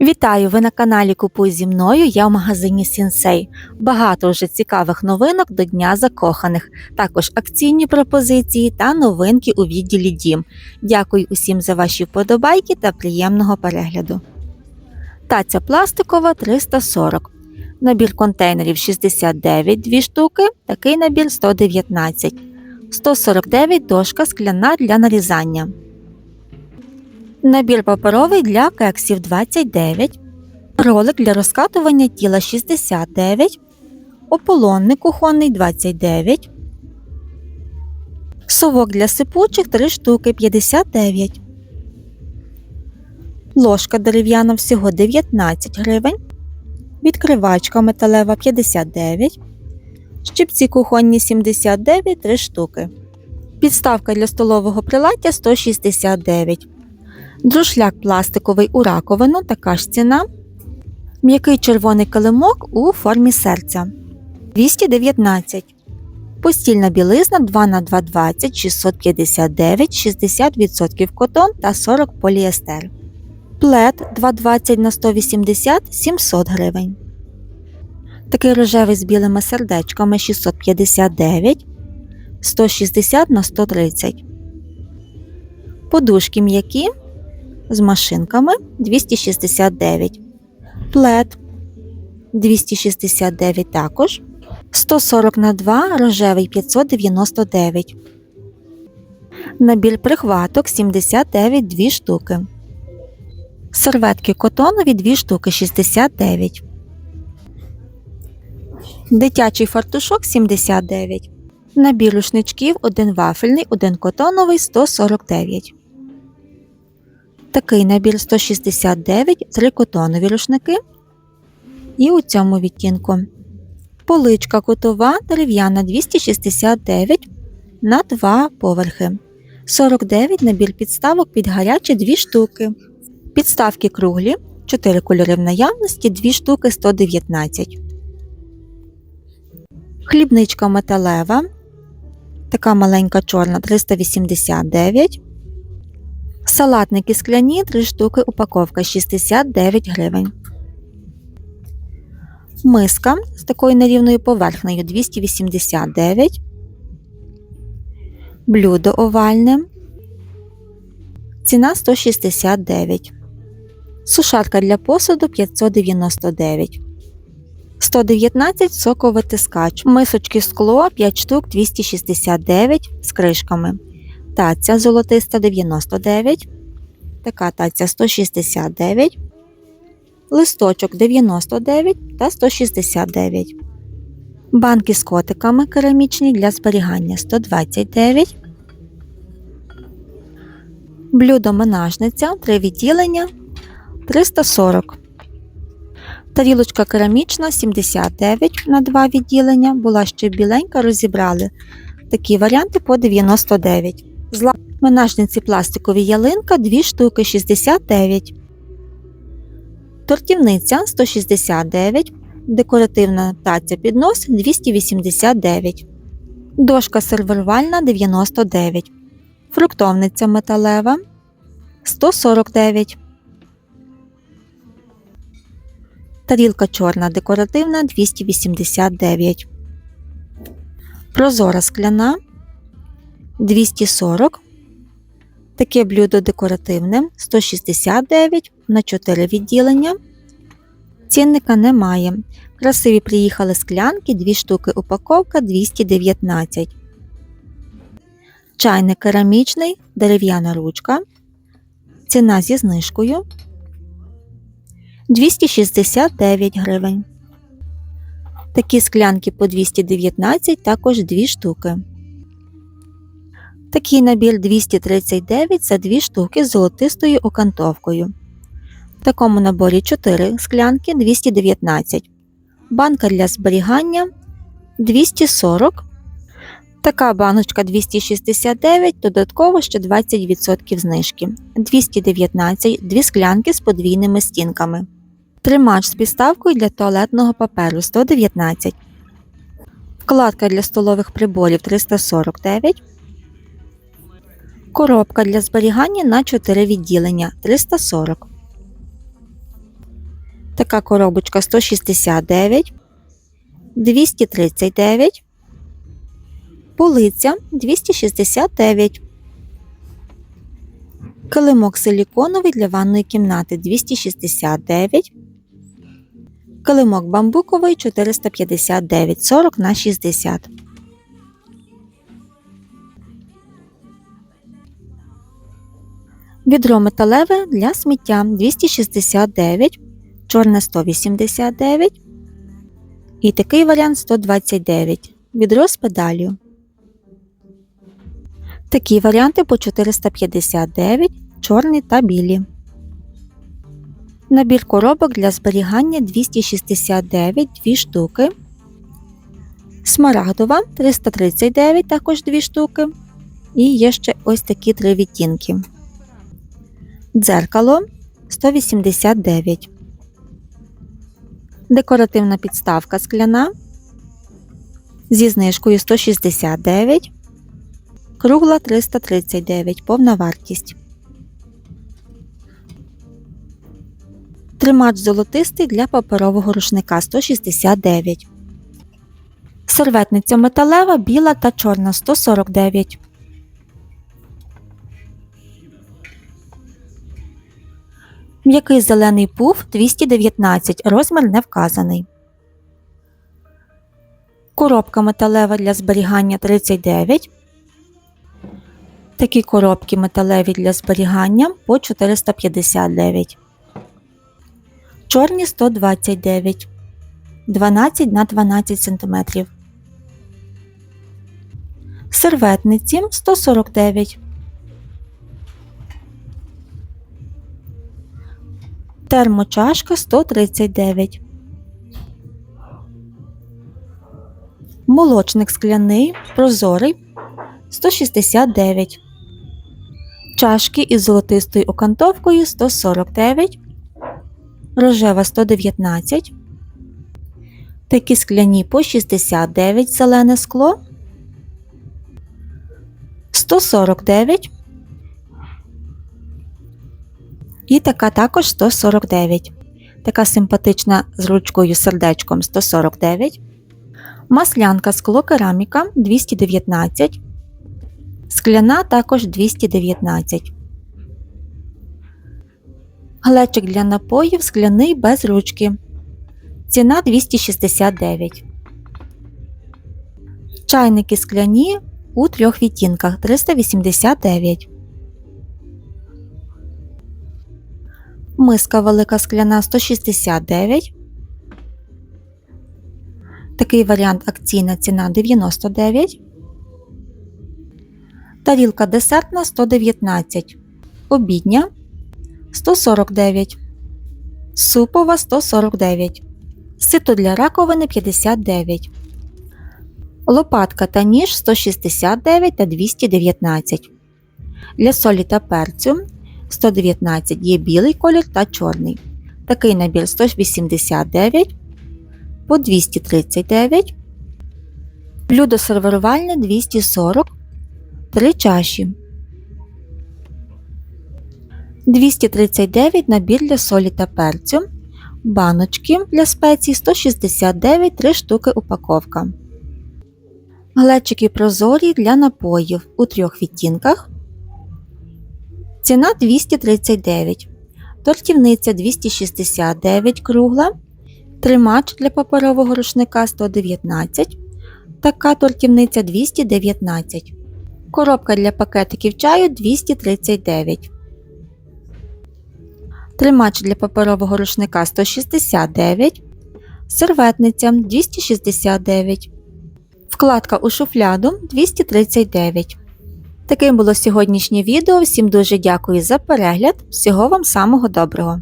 Вітаю! Ви на каналі Купуй зі мною. Я в магазині Сінсей. Багато вже цікавих новинок до Дня закоханих, також акційні пропозиції та новинки у відділі Дім. Дякую усім за ваші вподобайки та приємного перегляду. Таця пластикова 340. Набір контейнерів 69 2 штуки, такий набір 119. 149 дошка скляна для нарізання. Набір паперовий для кексів 29, ролик для розкатування тіла 69, ополонник кухонний 29, совок для сипучих 3 штуки 59, ложка дерев'яна всього 19 гривень, відкривачка металева 59, щипці кухонні 79 3 штуки, підставка для столового приладдя 169. Друшляк пластиковий у раковину, така ж ціна. М'який червоний килимок у формі серця 219. Постільна білизна 2х220 659 60% котон та 40 поліестер. Плед 220 на 180 700 гривень. Такий рожевий з білими сердечками 659 160 на 130. Подушки м'які з машинками 269. Плед 269 також. 140 на 2 рожевий 599. Набір прихваток 79 2 штуки. Серветки котонові 2 штуки 69. Дитячий фартушок 79. Набір рушничків 1 вафельний, 1 котоновий 149. Такий набір 169, 3 котонові рушники. І у цьому відтінку. Поличка кутова дерев'яна 269 на 2 поверхи. 49 набір підставок під гарячі 2 штуки. Підставки круглі 4 кольори в наявності 2 штуки 119. Хлібничка металева. Така маленька чорна 389. Салатники скляні 3 штуки упаковка 69 гривень. Миска з такою нерівною поверхнею 289. Блюдо овальне. Ціна 169. Сушарка для посуду 599. 119 соковитискач. Мисочки скло 5 штук 269 з кришками. Таця золотиста 99, така таця 169, листочок 99 та 169. Банки з котиками керамічні для зберігання 129. Блюдо менажниця 3 відділення 340. Тарілочка керамічна 79 на 2 відділення. Була ще біленька, розібрали. Такі варіанти по 99. Зла менажниці пластикові ялинка 2 штуки 69. Тортівниця 169. Декоративна таця піднос 289. Дошка сервірувальна 99. Фруктовниця металева 149. Тарілка чорна декоративна 289. Прозора скляна 240. Таке блюдо декоративне 169 на 4 відділення. Цінника немає. Красиві приїхали склянки, 2 штуки упаковка 219. Чайник керамічний, дерев'яна ручка. Ціна зі знижкою 269 гривень. Такі склянки по 219, також 2 штуки. Такий набір 239 за 2 штуки з золотистою окантовкою. В такому наборі 4 склянки 219. Банка для зберігання 240. Така баночка 269, додатково ще 20% знижки. 219 2 склянки з подвійними стінками. Тримач з підставкою для туалетного паперу 119. Вкладка для столових приборів 349. Коробка для зберігання на 4 відділення 340. Така коробочка 169, 239, полиця 269. Килимок силіконовий для ванної кімнати 269. Килимок бамбуковий 459 40 на 60. Відро металеве для сміття 269, чорне 189 і такий варіант 129. Відро з педалью. Такі варіанти по 459, чорні та білі. Набір коробок для зберігання 269 2 штуки. Смарагдова 339 також 2 штуки. І є ще ось такі три відтінки. Дзеркало 189. Декоративна підставка скляна зі знижкою 169. Кругла 339. Повна вартість. Тримач золотистий для паперового рушника 169. Серветниця металева, біла та чорна 149. М'який зелений пуф 219. Розмір не вказаний. Коробка металева для зберігання 39. Такі коробки металеві для зберігання по 459. Чорні 129. 12 на 12 см. Серветниці 149. Термочашка 139. Молочник скляний, прозорий 169. Чашки із золотистою окантовкою 149. Рожева 119. Такі скляні по 69 зелене скло. 149. І така також 149. Така симпатична з ручкою сердечком 149. Маслянка скло кераміка 219. Скляна також 219. Глечик для напоїв скляний без ручки. Ціна 269. Чайники скляні у трьох відтінках 389. Миска велика скляна 169. Такий варіант акційна ціна 99. Тарілка десертна 119. Обідня 149. Супова 149. Сито для раковини 59. Лопатка та ніж 169 та 219. Для солі та перцю 119 є білий колір та чорний. Такий набір 189 по 239. Блюдо сервірувальне 240. 3 чаші. 239 набір для солі та перцю. Баночки для спецій 169 3 штуки упаковка. Глечики прозорі для напоїв у трьох відтінках. Ціна 239. Тортівниця 269 кругла. Тримач для паперового рушника 119. Така тортівниця 219. Коробка для пакетиків чаю 239. Тримач для паперового рушника 169. Серветниця 269. Вкладка у шуфляду 239. Таким було сьогоднішнє відео. Всім дуже дякую за перегляд. Всього вам самого доброго!